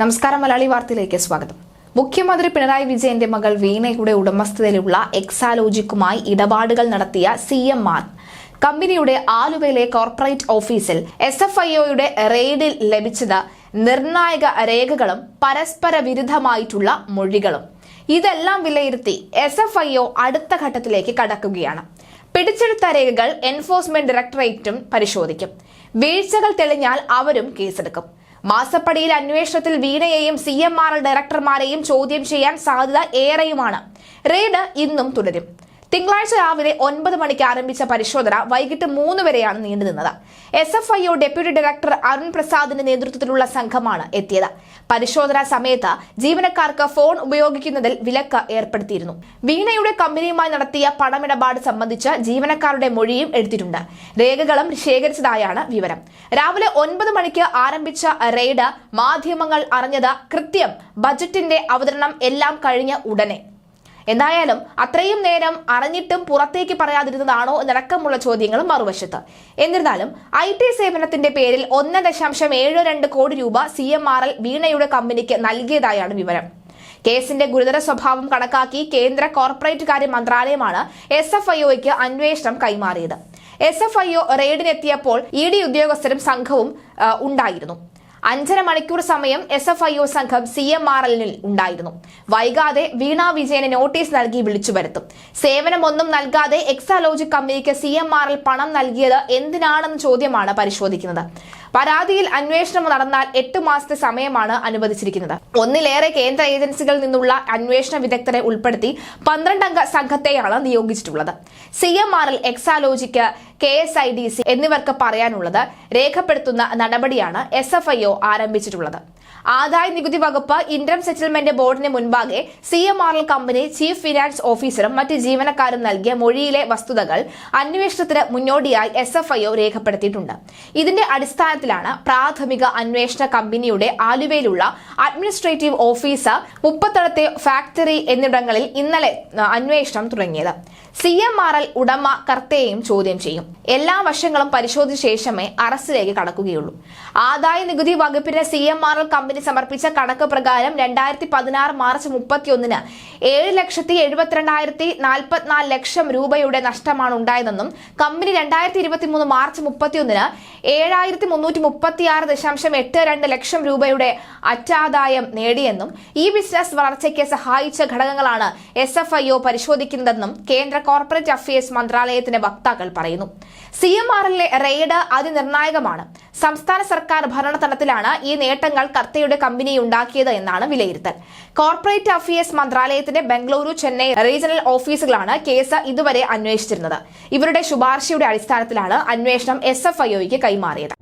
നമസ്കാരം മലയാളി വാർത്തയിലേക്ക് സ്വാഗതം. മുഖ്യമന്ത്രി പിണറായി വിജയന്റെ മകൾ വീണയുടെ ഉടമസ്ഥതയിലുള്ള എക്സാലോജിക്കുമായി ഇടപാടുകൾ നടത്തിയ സി എം മാർ കമ്പനിയുടെ ആലുവയിലെ കോർപ്പറേറ്റ് ഓഫീസിൽ എസ് എഫ് ഐ ഒയുടെ റെയ്ഡിൽ ലഭിച്ചത് നിർണായക രേഖകളും പരസ്പര വിരുദ്ധമായിട്ടുള്ള മൊഴികളും. ഇതെല്ലാം വിലയിരുത്തി എസ് എഫ് ഐ ഒ അടുത്ത ഘട്ടത്തിലേക്ക് കടക്കുകയാണ്. പിടിച്ചെടുത്ത രേഖകൾ എൻഫോഴ്സ്മെന്റ് ഡയറക്ടറേറ്റും പരിശോധിക്കും. വീഴ്ചകൾ തെളിഞ്ഞാൽ അവരും കേസെടുക്കും. മാസപ്പടിയിൽ അന്വേഷണത്തിൽ വീണയെയും സി എം ആർ എൽ ഡയറക്ടർമാരെയും ചോദ്യം ചെയ്യാൻ സാധ്യത ഏറെയുമാണ്. റെയ്ഡ് ഇന്നും തുടരും. തിങ്കളാഴ്ച രാവിലെ ഒൻപത് മണിക്ക് ആരംഭിച്ച പരിശോധന വൈകിട്ട് മൂന്ന് വരെയാണ് നീണ്ടുനിന്നത്. S F I O deputy director Arun പ്രസാദിന്റെ നേതൃത്വത്തിലുള്ള സംഘമാണ് എത്തിയത്. പരിശോധനാ സമയത്ത് ജീവനക്കാർക്ക് ഫോൺ ഉപയോഗിക്കുന്നതിൽ വിലക്ക് ഏർപ്പെടുത്തിയിരുന്നു. വീണയുടെ കമ്പനിയുമായി നടത്തിയ പണമിടപാട് സംബന്ധിച്ച് ജീവനക്കാരുടെ മൊഴിയും എടുത്തിട്ടുണ്ട്. രേഖകളും ശേഖരിച്ചതായാണ് വിവരം. രാവിലെ ഒൻപത് മണിക്ക് ആരംഭിച്ച റെയ്ഡ് മാധ്യമങ്ങൾ അറിഞ്ഞത് കൃത്യം ബജറ്റിന്റെ അവതരണം എല്ലാം കഴിഞ്ഞ ഉടനെ. എന്തായാലും അത്രയും നേരം അറിഞ്ഞിട്ടും പുറത്തേക്ക് പറയാതിരുന്നതാണോ എന്നടക്കമുള്ള ചോദ്യങ്ങളും മറുവശത്ത്. എന്നിരുന്നാലും ഐ ടി സേവനത്തിന്റെ പേരിൽ ഒന്ന് ദശാംശം ഏഴ് രണ്ട് കോടി രൂപ സി എം ആർ എൽ വീണയുടെ കമ്പനിക്ക് നൽകിയതായാണ് വിവരം. കേസിന്റെ ഗുരുതര സ്വഭാവം കണക്കാക്കി കേന്ദ്ര കോർപ്പറേറ്റ് കാര്യ മന്ത്രാലയമാണ് എസ് എഫ് ഐ ഒയ്ക്ക് അന്വേഷണം കൈമാറിയത്. എസ് എഫ് ഐ ഒ റെയ്ഡിനെത്തിയപ്പോൾ ഇ ഡി ഉദ്യോഗസ്ഥരും സംഘവും ഉണ്ടായിരുന്നു. അഞ്ചര മണിക്കൂർ സമയം എസ് എഫ് ഐ ഒ സംഘം സി എം ആർ എല്ലിൽ ഉണ്ടായിരുന്നു. വൈകാതെ വീണ വിജയന് നോട്ടീസ് നൽകി വിളിച്ചു വരുത്തും. സേവനമൊന്നും നൽകാതെ എക്സാലോജിക് കമ്പനിക്ക് സി എം ആർ എൽ പണം നൽകിയത് എന്തിനാണെന്ന ചോദ്യമാണ് പരിശോധിക്കുന്നത്. പരാതിയിൽ അന്വേഷണം നടന്നാൽ എട്ട് മാസത്തെ സമയമാണ് അനുവദിച്ചിരിക്കുന്നത്. ഒന്നിലേറെ കേന്ദ്ര ഏജൻസികളിൽ നിന്നുള്ള അന്വേഷണ വിദഗ്ധരെ ഉൾപ്പെടുത്തി പന്ത്രണ്ടംഗ സംഘത്തെയാണ് നിയോഗിച്ചിട്ടുള്ളത്. C M R L Exalogic K S I D C എന്നിവർക്ക് പറയാനുള്ളത് രേഖപ്പെടുത്തുന്ന നടപടിയാണ് എസ് എഫ് ഐ ഒ ആരംഭിച്ചിട്ടുള്ളത്. ആദായ നികുതി വകുപ്പ് ഇന്റർ സെറ്റിൽമെന്റ് ബോർഡിന് മുൻപാകെ C M R L company chief finance ഓഫീസറും മറ്റ് ജീവനക്കാരും നൽകിയ മൊഴിയിലെ വസ്തുതകൾ അന്വേഷണത്തിന് മുന്നോടിയായി എസ് എഫ് രേഖപ്പെടുത്തിയിട്ടുണ്ട്. ഇതിന്റെ അടിസ്ഥാനത്തിലാണ് പ്രാഥമിക അന്വേഷണ കമ്പനിയുടെ ആലുവയിലുള്ള അഡ്മിനിസ്ട്രേറ്റീവ് ഓഫീസർ മുപ്പത്തടത്തെ ഫാക്ടറി എന്നിവിടങ്ങളിൽ ഇന്നലെ അന്വേഷണം തുടങ്ങിയത്. സി എം ആർ എൽ ഉടമ കർത്തയെയും ചോദ്യം ചെയ്യും. എല്ലാ വശങ്ങളും പരിശോധിച്ച ശേഷമേ അറസ്റ്റിലേക്ക് കടക്കുകയുള്ളൂ. ആദായ നികുതി വകുപ്പിന്റെ C M R L company സമർപ്പിച്ച കണക്ക് പ്രകാരം രണ്ടായിരത്തി പതിനാറ് മാർച്ച് മുപ്പത്തിയൊന്നിന് ഏഴ് ലക്ഷത്തി എഴുപത്തിരണ്ടായിരത്തി നാൽപ്പത്തിനാല് ലക്ഷം രൂപയുടെ നഷ്ടമാണ് ഉണ്ടായതെന്നും കമ്പനി രണ്ടായിരത്തി ഇരുപത്തിമൂന്ന് മാർച്ച് മുപ്പത്തിയൊന്നിന് ഏഴായിരത്തി മുന്നൂറ്റി മുപ്പത്തിയാറ് ദശാംശം എട്ട് രണ്ട് ലക്ഷം രൂപയുടെ അറ്റാദായം നേടിയെന്നും ഈ ബിസിനസ് വളർച്ചയ്ക്ക് സഹായിച്ച ഘടകങ്ങളാണ് എസ് എഫ് ഐ ഒ പരിശോധിക്കുന്നതെന്നും കേന്ദ്ര കോർപ്പറേറ്റ് അഫയേഴ്സ് മന്ത്രാലയത്തിന്റെ വക്താക്കൾ പറയുന്നു. സി എം ആറിലെ റെയ്ഡ് അതിനിർണായകമാണ്. സംസ്ഥാന സർക്കാർ ഭരണതലത്തിലാണ് ഈ നേട്ടങ്ങൾ കർത്തയുടെ കമ്പനി ഉണ്ടാക്കിയത് എന്നാണ് വിലയിരുത്തൽ. കോർപ്പറേറ്റ് അഫയേഴ്സ് മന്ത്രാലയത്തിന്റെ ബംഗളൂരു ചെന്നൈ റീജിയണൽ ഓഫീസുകളാണ് കേസ് ഇതുവരെ അന്വേഷിച്ചിരുന്നത്. ഇവരുടെ ശുപാർശയുടെ അടിസ്ഥാനത്തിലാണ് അന്വേഷണം എസ് എഫ് ഐ ഒയ്ക്ക് കൈമാറിയത്